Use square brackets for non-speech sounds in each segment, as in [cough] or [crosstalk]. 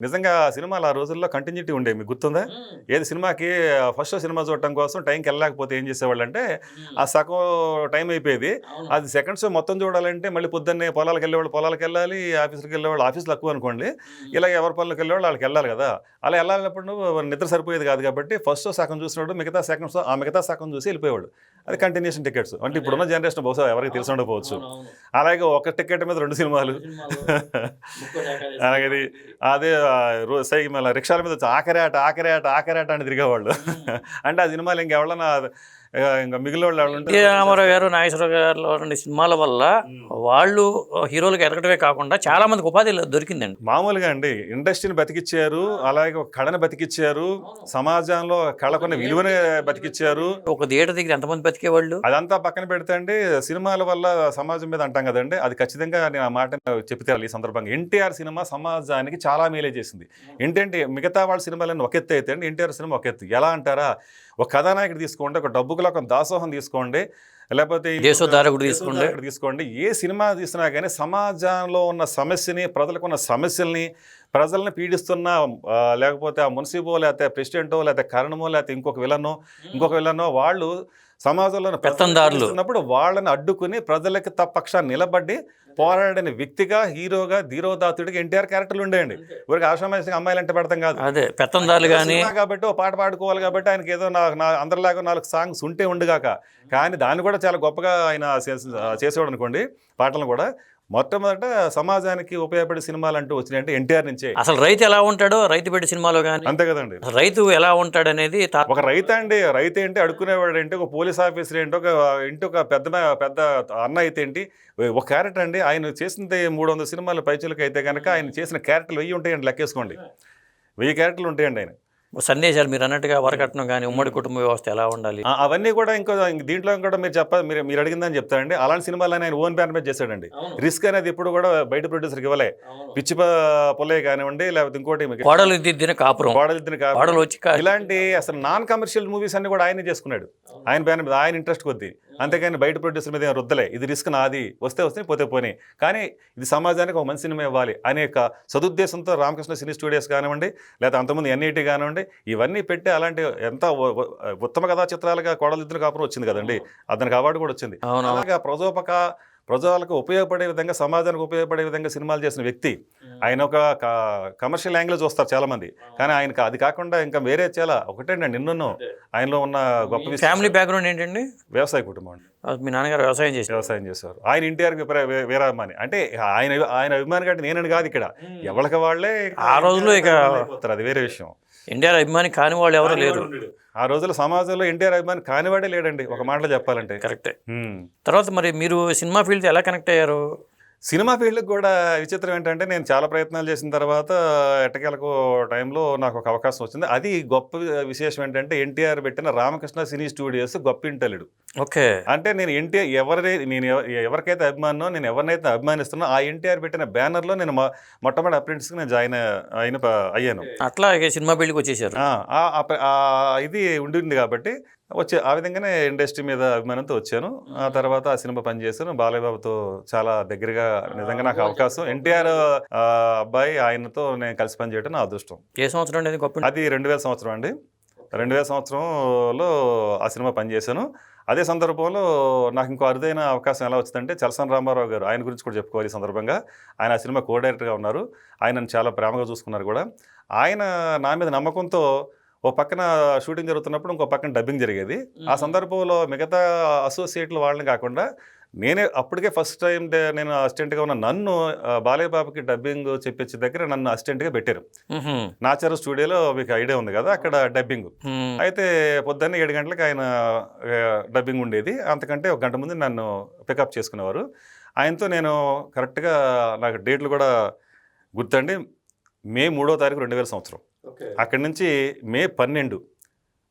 నిజంగా సినిమాలు ఆ రోజుల్లో కంటిన్యూటీ ఉండేవి మీకు గుర్తుందా? ఏది సినిమాకి ఫస్ట్ సినిమా చూడటం కోసం టైంకి వెళ్ళలేకపోతే ఏం చేసేవాళ్ళు అంటే ఆ సగం టైం అయిపోయేది. అది సెకండ్ షో మొత్తం చూడాలంటే మళ్ళీ పొద్దున్నే పొలాలకు వెళ్ళేవాళ్ళు పొలాలకు వెళ్ళాలి ఆఫీస్కి వెళ్ళేవాళ్ళు ఆఫీస్లో తక్కువ అనుకోండి. ఇలా ఎవరి పనులకు వెళ్ళేవాళ్ళు వాళ్ళకి వెళ్ళాలి కదా. అలా వెళ్ళాలన్నప్పుడు నిద్ర సరిపోయేది కాదు కాబట్టి ఫస్ట్ షో సగం చూసినప్పుడు మిగతా సెకండ్ షో ఆ మిగతా సగం చూసి వెళ్ళిపోయేవాడు. అది కంటిన్యూషన్ టికెట్స్ అంటే ఇప్పుడున్న జనరేషన్ బహుశా ఎవరికి తెలిసి ఉండకపోవచ్చు. అలాగే ఒక టికెట్ మీద రెండు సినిమాలు. [laughs] అలాగే అదే ఆ, రో- సై మళ్ళీ రిక్షాల మీద వచ్చి ఆఖరి ఆట ఆఖరి ఆట ఆఖరి ఆట అని తిరిగేవాళ్ళు. అంటే ఆ సినిమాలు ఇంకెవరన్నా ఇంకా మిగిలిన వాళ్ళు రామారావు గారు నాగేశ్వరరావు గారు సినిమాల వల్ల వాళ్ళు హీరోలకు ఎదగటమే కాకుండా చాలా మందికి ఉపాధి దొరికిందండి. మామూలుగా అండి ఇండస్ట్రీని బతికిచ్చారు అలాగే ఒక కళను బతికిచ్చారు సమాజంలో కళకున్న విలువని బతికిచ్చారు. ఒక థియేటర్ దగ్గర ఎంతమంది బతికేవాళ్ళు? అదంతా పక్కన పెడితే అండి సినిమాల వల్ల సమాజం మీద అంటాం కదండి అది ఖచ్చితంగా నేను ఆ మాట చెప్తే ఈ సందర్భంగా. ఎన్టీఆర్ సినిమా సమాజానికి చాలా మేలే చేసింది. ఏంటంటే మిగతా వాళ్ళ సినిమాలన్నీ ఒక ఎత్తు అయితే అండి ఎన్టీఆర్ సినిమా ఒక ఎత్తు ఎలా అంటారా? ఒక కథానాయకుడు తీసుకోండి ఒక డబ్బుకులో ఒక దాసోహం తీసుకోండి లేకపోతే దేశోద్ధారకుడు తీసుకోండి. తీసుకోండి ఏ సినిమా తీసినా కానీ సమాజంలో ఉన్న సమస్యని ప్రజలకు ఉన్న సమస్యల్ని ప్రజల్ని పీడిస్తున్న లేకపోతే ఆ మున్సిపో లేకపోతే ప్రెసిడెంటో లేకపోతే కరణమో లేకపోతే ఇంకొక విలనో ఇంకొక విలనో వాళ్ళు సమాజంలో పెత్తందారులు. పీడిస్తున్నప్పుడు వాళ్ళని అడ్డుకుని ప్రజలకి తప్పక్షాన్ని నిలబడి పోరాడిన వ్యక్తిగా హీరోగా ధీరోదాతుడిగా ఎన్టీఆర్ క్యారెక్టర్లు ఉండేయండి. ఊరికి ఆశ్రమాసి అమ్మాయిలు అంటే పెడతాం కాదు. అదే పెత్తందారులు కానీ కాబట్టి ఓ పాట పాడుకోవాలి కాబట్టి ఆయనకి ఏదో నా అందరిలాగా నాలుగు సాంగ్స్ ఉంటే ఉండుగాక. కానీ దాన్ని కూడా చాలా గొప్పగా ఆయన చేస- చేసేవాడు అనుకోండి పాటలను కూడా. మొట్టమొదట సమాజానికి ఉపయోగపడే సినిమాలు అంటూ వచ్చినాయంటే ఎన్టీఆర్ నుంచే. అసలు రైతు ఎలా ఉంటాడో రైతు పెట్టి సినిమాలో కానీ అంతే కదండి. రైతు ఎలా ఉంటాడు అనేది ఒక రైతు అండి రైతు ఏంటి అడుక్కునేవాడు ఏంటి ఒక పోలీస్ ఆఫీసర్ ఏంటి ఒక ఇంటి ఒక పెద్ద పెద్ద అన్న అయితే ఏంటి ఒక క్యారెక్టర్ అండి ఆయన చేసింది మూడు వందల సినిమాల పైచులకు అయితే కనుక ఆయన చేసిన క్యారెక్టర్లు వెయ్యి ఉంటాయండి లెక్కేసుకోండి. వెయ్యి క్యారెక్టర్లు ఉంటాయండి ఆయన. సందేశాలు మీరు అన్నట్టుగా వరకట్నం కానీ ఉమ్మడి కుటుంబ వ్యవస్థ ఎలా ఉండాలి? అవన్నీ కూడా ఇంకో ఇంక దీంట్లో కూడా మీరు చెప్ప మీరు మీరు అడిగిందని చెప్తారండి. అలాంటి సినిమాలు ఆయన ఓన్ బ్యాన్ మీద చేశాడండి. రిస్క్ అనేది ఎప్పుడు కూడా బయట ప్రొడ్యూసర్కి ఇవ్వలే. పిచ్చి ప- పొల్లే కానివ్వండి లేకపోతే ఇంకోటి మీకు కోడలు దిద్దిన కాపురం. గోడలిద్దిన కా- కోడలు వచ్చి ఇలాంటి అసలు నాన్ కమర్షియల్ మూవీస్ అన్ని కూడా ఆయనే చేసుకున్నాడు. ఆయన బ్యాన్ మీద ఆయన ఇంట్రెస్ట్ కొద్ది. అంతేగాని బయట ప్రొడ్యూసర్ మీద రుద్దలే. ఇది రిస్క్ నాది. వస్తే వస్తే పోతే పోనీ. కానీ ఇది సమాజానికి ఒక మంచి సినిమా ఇవ్వాలి అనే ఒక సదుద్దేశంతో రామకృష్ణ సినీ స్టూడియోస్ కానివ్వండి లేదా అంతకుముందు ఎన్ఐటి కానివ్వండి ఇవన్నీ పెట్టి అలాంటి ఎంత ఉత్తమ కథా చిత్రాలుగా కోడలిద్దుల కాపురం వచ్చింది కదండి. అతనికి అవార్డు కూడా వచ్చింది. అలాగా ప్రజోపక ప్రజలకు ఉపయోగపడే విధంగా సమాజానికి ఉపయోగపడే విధంగా సినిమాలు చేసిన వ్యక్తి ఆయన ఒక కమర్షియల్ యాంగిల్ చూస్తారు చాలా మంది కానీ ఆయనకు అది కాకుండా ఇంకా వేరే చాలా ఒకటే నిన్ను ఆయనలో ఉన్న గొప్ప విషయం ఫ్యామిలీ బ్యాక్గ్రౌండ్ ఏంటండి? వ్యవసాయ కుటుంబం అండి. మీ నాన్నగారు వ్యవసాయం చేశారు. వ్యవసాయం చేశారు ఆయన ఎన్టీఆర్ వీరాభిమాని. అంటే ఆయన ఆయన అభిమాని కాబట్టి నేనని కాదు ఇక్కడ. ఎవరికి వాళ్ళే ఆ రోజుల్లో ఇక- అది వేరే విషయం. ఎన్టీఆర్ అభిమాని కాని వాళ్ళు ఎవరు లేరు. ఆ రోజుల్లో సమాజంలో ఎన్టీఆర్ అభిమాని కానివాడే లేడండి ఒక మాటలో చెప్పాలంటే. కరెక్టే. తర్వాత మరి మీరు సినిమా ఫీల్డ్ ఎలా కనెక్ట్ అయ్యారు? సినిమా ఫీల్డ్కి కూడా విచిత్రం ఏంటంటే నేను చాలా ప్రయత్నాలు చేసిన తర్వాత ఎట్టకేలకు టైంలో నాకు ఒక అవకాశం వచ్చింది. అది గొప్ప విశేషం ఏంటంటే ఎన్టీఆర్ పెట్టిన రామకృష్ణ సినీ స్టూడియోస్ గొప్ప ఇంటలుడు ఓకే. అంటే నేను ఎన్టీఆర్ ఎవరి నేను ఎవ- ఎవరికైతే అభిమానో నేను ఎవరినైతే అభిమానిస్తున్నా ఆ ఎన్టీఆర్ పెట్టిన బ్యానర్లో నేను మొట్టమొదటి అప్రెంటిస్కి నేను జాయిన్ అయిన అయ్యాను. అట్లా సినిమా ఫీల్డ్కి వచ్చేసారు ఇది ఉండింది కాబట్టి వచ్చే ఆ విధంగానే ఇండస్ట్రీ మీద అభిమానంతో వచ్చాను. ఆ తర్వాత ఆ సినిమా పనిచేశాను. బాలయ్య బాబుతో చాలా దగ్గరగా నిజంగా నాకు అవకాశం. ఎన్టీఆర్ అబ్బాయి ఆయనతో నేను కలిసి పనిచేయడం నా అదృష్టం. ఏ సంవత్సరం అనేది గొప్ప అది రెండు వేల సంవత్సరం అండి. రెండు వేల సంవత్సరంలో ఆ సినిమా పనిచేశాను. అదే సందర్భంలో నాకు ఇంకో అరుదైన అవకాశం ఎలా వచ్చిందంటే చలసాని రామారావు గారు ఆయన గురించి కూడా చెప్పుకోవాలి ఈ సందర్భంగా. ఆయన ఆ సినిమా కో డైరెక్టర్గా ఉన్నారు. ఆయన నన్ను చాలా ప్రేమగా చూసుకున్నారు కూడా. ఆయన నా మీద నమ్మకంతో ఓ పక్కన షూటింగ్ జరుగుతున్నప్పుడు ఇంకో పక్కన డబ్బింగ్ జరిగేది. ఆ సందర్భంలో మిగతా అసోసియేట్లు వాళ్ళని కాకుండా నేనే అప్పటికే ఫస్ట్ టైం నేను అసిస్టెంట్గా ఉన్న నన్ను బాలయ్య బాబుకి డబ్బింగ్ చెప్పించే దగ్గర నన్ను అసిస్టెంట్గా పెట్టారు. నాచారు స్టూడియోలో మీకు ఐడియా ఉంది కదా అక్కడ డబ్బింగ్. అయితే పొద్దున్న ఏడు గంటలకు ఆయన డబ్బింగ్ ఉండేది. అంతకంటే ఒక గంట ముందు నన్ను పికప్ చేసుకునేవారు. ఆయనతో నేను కరెక్ట్గా నాకు డేట్లు కూడా గుర్తండి. మే మూడో తారీఖు రెండు వేల సంవత్సరం. అక్కడి నుంచి మే పన్నెండు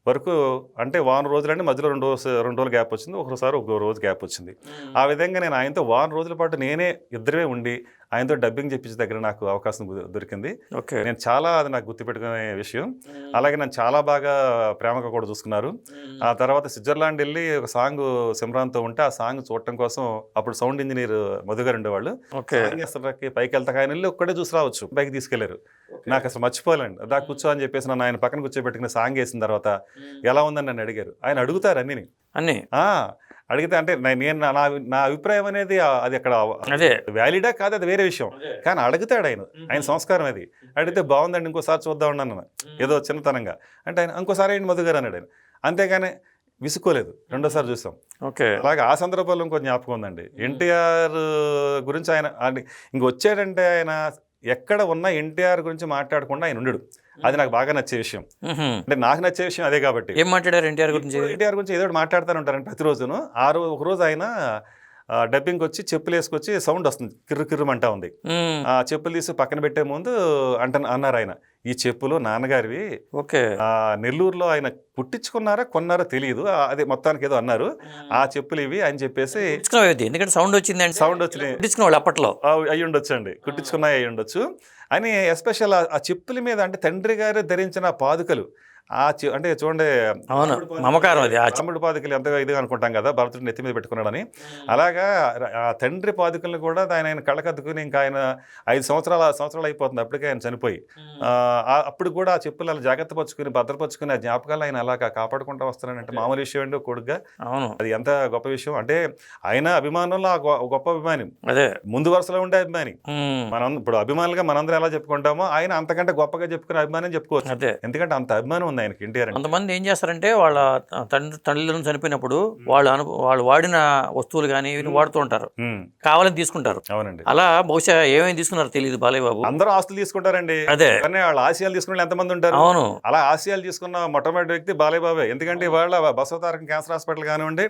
వరకు అంటే వారం రోజులంటే మధ్యలో రెండు రోజు రెండు రోజులు గ్యాప్ వచ్చింది. ఒకసారి ఒక రోజు గ్యాప్ వచ్చింది. ఆ విధంగా నేను ఆయనతో వారం రోజుల పాటు నేనే ఇద్దరే ఉండి ఆయనతో డబ్బింగ్ చెప్పించే దగ్గర నాకు అవకాశం దొరికింది. ఓకే. నేను చాలా అది నాకు గుర్తుపెట్టుకునే విషయం. అలాగే నన్ను చాలా బాగా ప్రేమగా కూడా చూసుకున్నారు. ఆ తర్వాత స్విట్జర్లాండ్ వెళ్ళి ఒక సాంగ్ సిమ్రాన్తో ఉంటే ఆ సాంగ్ చూడటం కోసం అప్పుడు సౌండ్ ఇంజనీర్ మధు గారు ఉండేవాళ్ళు. ఓకే. సాంగ్ వేస్తానికి పైకి వెళ్తాక ఆయన వెళ్ళి ఒక్కడే చూసి రావచ్చు పైకి తీసుకెళ్ళారు. నాకు అసలు మర్చిపోలేండి దా కూర్చో అని చెప్పేసి నన్ను ఆయన పక్కన కూర్చోబెట్టుకుని సాంగ్ వేసిన తర్వాత ఎలా ఉందని నన్ను అడిగారు. ఆయన అడుగుతారు అన్ని అన్ని. అడిగితే అంటే నేను నా- నా అభిప్రాయం అనేది అది అక్కడ అదే. వ్యాలిడా కాదు అది వేరే విషయం. కానీ అడుగుతాడు ఆయన. ఆయన సంస్కారం అది. అడిగితే బాగుందండి ఇంకోసారి చూద్దాం అన్నాను ఏదో చిన్నతనంగా. అంటే ఆయన ఇంకోసారి ఏంటి మధు గారు అన్నాడు ఆయన. అంతేగాని విసుకోలేదు రెండోసారి చూసాం. ఓకే. అలాగే ఆ సందర్భంలో ఇంకో జ్ఞాపకం ఉందండి. ఎన్టీఆర్ గురించి ఆయన ఆయన ఇంక వచ్చాడంటే ఆయన ఎక్కడ ఉన్నా ఎన్టీఆర్ గురించి మాట్లాడకుండా ఆయన ఉండడు. అది నాకు బాగా నచ్చే విషయం. అంటే నాకు నచ్చే విషయం అదే కాబట్టి. ఏం మాట్లాడారు ఎన్టీఆర్ గురించి? ఎన్టీఆర్ గురించి ఏదో ఒకటి మాట్లాడుతూనే ఉంటారండి ప్రతిరోజును. ఆ రోజు ఒక రోజు ఆయన ఆ, డబ్బింగ్కి వచ్చి చెప్పులు వేసుకొచ్చి సౌండ్ వస్తుంది. కిర్రు కిర్రుమంటా ఉంది. మ్మ్. ఆ చెప్పులు తీసి పక్కన పెట్టే ముందు అంట అన్నారు ఆయన. ఈ చెప్పులు నాన్నగారివి ఓకే. ఆ నెల్లూరులో ఆయన కుట్టించుకున్నారా కొన్నారో తెలియదు అదే మొత్తానికి ఏదో అన్నారు. ఆ చెప్పులు ఇవి అని చెప్పేసి ఎందుకంటే సౌండ్ వచ్చిందండి సౌండ్ వాళ్ళు అప్పట్లో. ఆ, అయి ఉండొచ్చు అండి కుట్టించుకున్నాయి అయి ఉండొచ్చు అని ఎస్పెషల్ ఆ చెప్పుల మీద అంటే తండ్రి గారు ధరించిన పాదుకలు. ఆ చె- అంటే చూడండి అవును మమకారం అది. ఆ చె- రాముడి పాదుకలు ఎంతగా ఇదిగా అనుకుంటాం కదా భరతుడు నెత్తి మీద పెట్టుకున్నాడని. అలాగా ఆ తండ్రి పాదుకలను కూడా ఆయన ఆయన కళ్ళకద్దుకుని ఇంకా ఆయన ఐదు సంవత్సరాల సంవత్సరాలు అయిపోతుంది అప్పటికే ఆయన చనిపోయి. అప్పుడు కూడా ఆ చెప్పులు అలా జాగ్రత్త పరుచుకుని భద్రపరుచుకుని ఆ జ్ఞాపకాలు ఆయన అలాగా కాపాడుకుంటూ వస్తున్నాడంటే మామూలు విషయం అండి కొడుగ్గా. అవును. అది ఎంత గొప్ప విషయం. అంటే ఆయన అభిమానంలో ఆ గొ- గొప్ప అభిమాని. అదే. ముందు వరుసలో ఉండే అభిమాని. మనం ఇప్పుడు అభిమానులుగా మనందరం ఎలా చెప్పుకుంటామో ఆయన అంతకంటే గొప్పగా చెప్పుకునే అభిమానం చెప్పుకోవచ్చు. అదే. ఎందుకంటే అంత అభిమానం ఉంది ఆయనకి ఎన్టీఆర్ కొంతమంది ఏం చేస్తారంటే వాళ్ళ తండ్రి తల్లిదండ్రులు చనిపోయినప్పుడు వాళ్ళు అను వాళ్ళు వాడిన వస్తువులు కానీ ఇవి వాడుతూ ఉంటారు. కావాలని తీసుకుంటారు. అవునండి. అలా బహుశా ఏమేమి తీసుకున్నారో తెలియదు బాలయ్య బాబు అందరూ ఆస్తులు తీసుకుంటారండి. అదే. కానీ వాళ్ళ ఆశయాలు తీసుకునే వాళ్ళు ఎంతమంది ఉంటారు? అవును. అలా ఆశయాలు తీసుకున్న మొట్టమొదటి వ్యక్తి బాలయ్య బాబే ఎందుకంటే ఇవాళ బసవతారకం క్యాన్సర్ హాస్పిటల్ కానివ్వండి.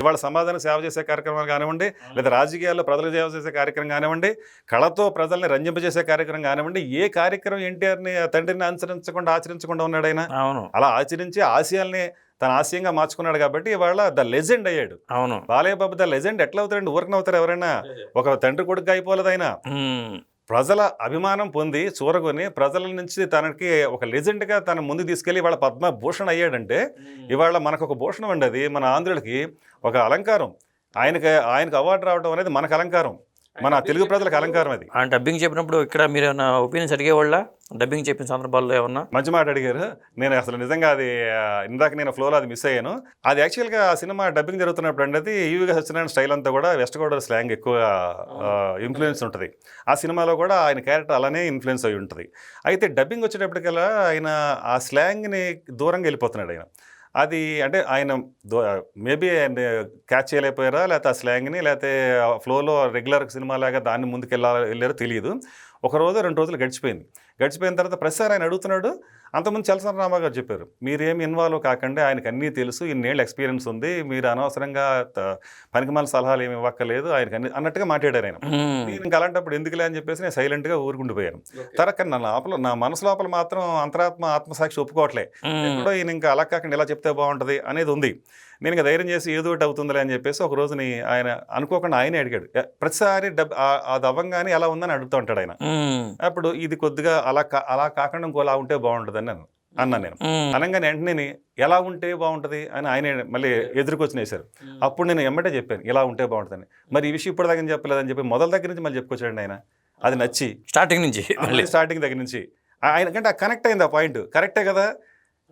ఇవాళ సమాధాన సేవ చేసే కార్యక్రమాలు కానివ్వండి లేదా రాజకీయాల్లో ప్రజలు సేవ చేసే కార్యక్రమం కానివ్వండి కళతో ప్రజల్ని రంజింపజేసే కార్యక్రమం కానివ్వండి ఏ కార్యక్రమం ఎన్టీఆర్ని తండ్రిని అనుసరించకుండా ఆచరించకుండా ఉన్నాడు ఆయన అవును. అలా ఆచరించి ఆశయాల్ని తన ఆశయంగా మార్చుకున్నాడు కాబట్టి ఇవాళ ద లెజెండ్ అయ్యాడు. అవును. Balayya Babu the legend. ఎట్లా అవుతారండి ఊరికన అవుతారు ఎవరైనా? [laughs] ఒక తండ్రి కొడుకు అయిపోలేదు ఆయన. ప్రజల అభిమానం పొంది చూరగొని ప్రజల నుంచి తనకి ఒక లెజెండ్గా తన ముందు తీసుకెళ్ళి ఇవాళ పద్మభూషణ్ అయ్యాడంటే ఇవాళ మనకు ఒక భూషణం అండి అది. మన ఆంధ్రులకి ఒక అలంకారం. ఆయనకి ఆయనకు అవార్డు రావడం అనేది మనకు అలంకారం. మన తెలుగు ప్రజలకు అలంకారం అది. ఆ డబ్బింగ్ చెప్పినప్పుడు ఇక్కడ మీరు ఏమైనా ఒపీనియన్స్ అడిగేవాళ్ళ? డబ్బింగ్ చెప్పిన సందర్భాల్లో ఏమన్నా? మంచి మాట అడిగారు. నేను అసలు నిజంగా అది ఇందాక నేను ఫ్లోలో అది మిస్ అయ్యాను. అది యాక్చువల్గా ఆ సినిమా డబ్బింగ్ జరుగుతున్నప్పుడు అది ఈవిగా సత్యనారాయణ స్టైల్ అంతా కూడా వెస్ట్ గోదావరి స్లాంగ్ ఎక్కువ ఇన్ఫ్లుయెన్స్ ఉంటుంది. ఆ సినిమాలో కూడా ఆయన క్యారెక్టర్ అలానే ఇన్ఫ్లుయెన్స్ అయి ఉంటుంది. అయితే డబ్బింగ్ వచ్చేటప్పటికల్లా ఆయన ఆ స్లాంగ్ని దూరంగా వెళ్ళిపోతున్నాడు ఆయన. అది అంటే ఆయన మేబీ ఆయన క్యాచ్ చేయలేకపోయారా? లేకపోతే ఆ స్లాంగ్ని లేకపోతే ఫ్లోలో రెగ్యులర్ సినిమా లాగా దాన్ని ముందుకు వెళ్ళారో తెలియదు. ఒక రోజు రెండు రోజులు గడిచిపోయింది. గడిచిపోయిన తర్వాత ప్రసార్ ఆయన అడుగుతున్నాడు అంతకుముందు చలసన రామా గారు చెప్పారు మీరేం ఇన్వాల్వ్ కాకండి ఆయనకు అన్నీ తెలుసు ఇన్నేళ్ళు ఎక్స్పీరియన్స్ ఉంది మీరు అనవసరంగా పనికిమాల సలహాలు ఏమి ఇవ్వక్కర్లేదు ఆయనకు అన్ని అన్నట్టుగా మాట్లాడారు ఆయన. నేను ఇంకా అలాంటప్పుడు ఎందుకులే అని చెప్పేసి నేను సైలెంట్గా ఊరుకుండిపోయాను తర్వాత నా లోపల నా మనసు లోపల మాత్రం అంతరాత్మ ఆత్మసాక్షి ఒప్పుకోవట్లే. ఎక్కడో ఈయన ఇంకా అలా కాకుండా ఇలా చెప్తే బాగుంటుంది అనేది ఉంది. నేను ఇంకా ధైర్యం చేసి ఏదో ఒకటి అవుతుందిలే అని చెప్పేసి ఒక రోజుని ఆయన అనుకోకుండా ఆయనే అడిగాడు. "ఎ, ప్రతిసారి డబ్ ఆ- అది అవ్వంగానే ఎలా ఉందని అడుగుతూ ఉంటాడు ఆయన. అప్పుడు ఇది కొద్దిగా అలా అలా కాకుండా ఇంకోలా ఉంటే బాగుంటుంది అని అన్నాను. నేను. అనగానే వెంటనే ఎలా ఉంటే బాగుంటుంది అని ఆయన మళ్ళీ ఎదురుకొచ్చి వేశారు అప్పుడు నేను ఎమ్మటే చెప్పాను ఇలా ఉంటే బాగుంటుందని. మరి ఈ విషయం ఇప్పుడు దాకా చెప్పలేదని చెప్పి మొదల దగ్గర నుంచి మళ్ళీ చెప్పుకొచ్చాడు ఆయన. అది నచ్చి స్టార్టింగ్ నుంచి మళ్ళీ. స్టార్టింగ్ దగ్గర నుంచి. ఆయన కంటే కనెక్ట్ అయింది ఆ పాయింట్. కరెక్టే కదా?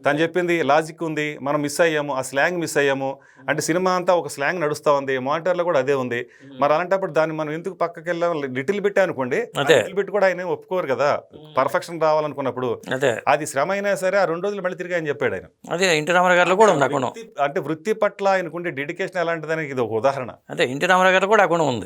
తను చెప్పింది లాజిక్ ఉంది మనం మిస్ అయ్యాము ఆ స్లాంగ్ మిస్ అయ్యాము. అంటే సినిమా అంతా ఒక స్లాంగ్ నడుస్తూ ఉంది మానిటర్లో కూడా అదే ఉంది. మరి అలాంటప్పుడు దాన్ని మనం ఎందుకు పక్కకి వెళ్ళాం లిటిల్ బిట్ అనుకోండి. లిటిల్ బిట్ కూడా ఆయన ఒప్పుకోరు కదా. పర్ఫెక్షన్ రావాలనుకున్నప్పుడు. అదే. అది శ్రమ అయినా సరే ఆ రెండు రోజులు మళ్ళీ తిరిగి ఆయన చెప్పాడు ఆయన. అదే ఎన్టీ రామారావు గారిలో కూడా ఉంది అంటే వృత్తి పట్ల ఆయనకుండే డెడికేషన్ ఎలాంటిదని ఇది ఒక ఉదాహరణ. అదే ఎన్టీ రామారావు గారు కూడా గుణం ఉంది.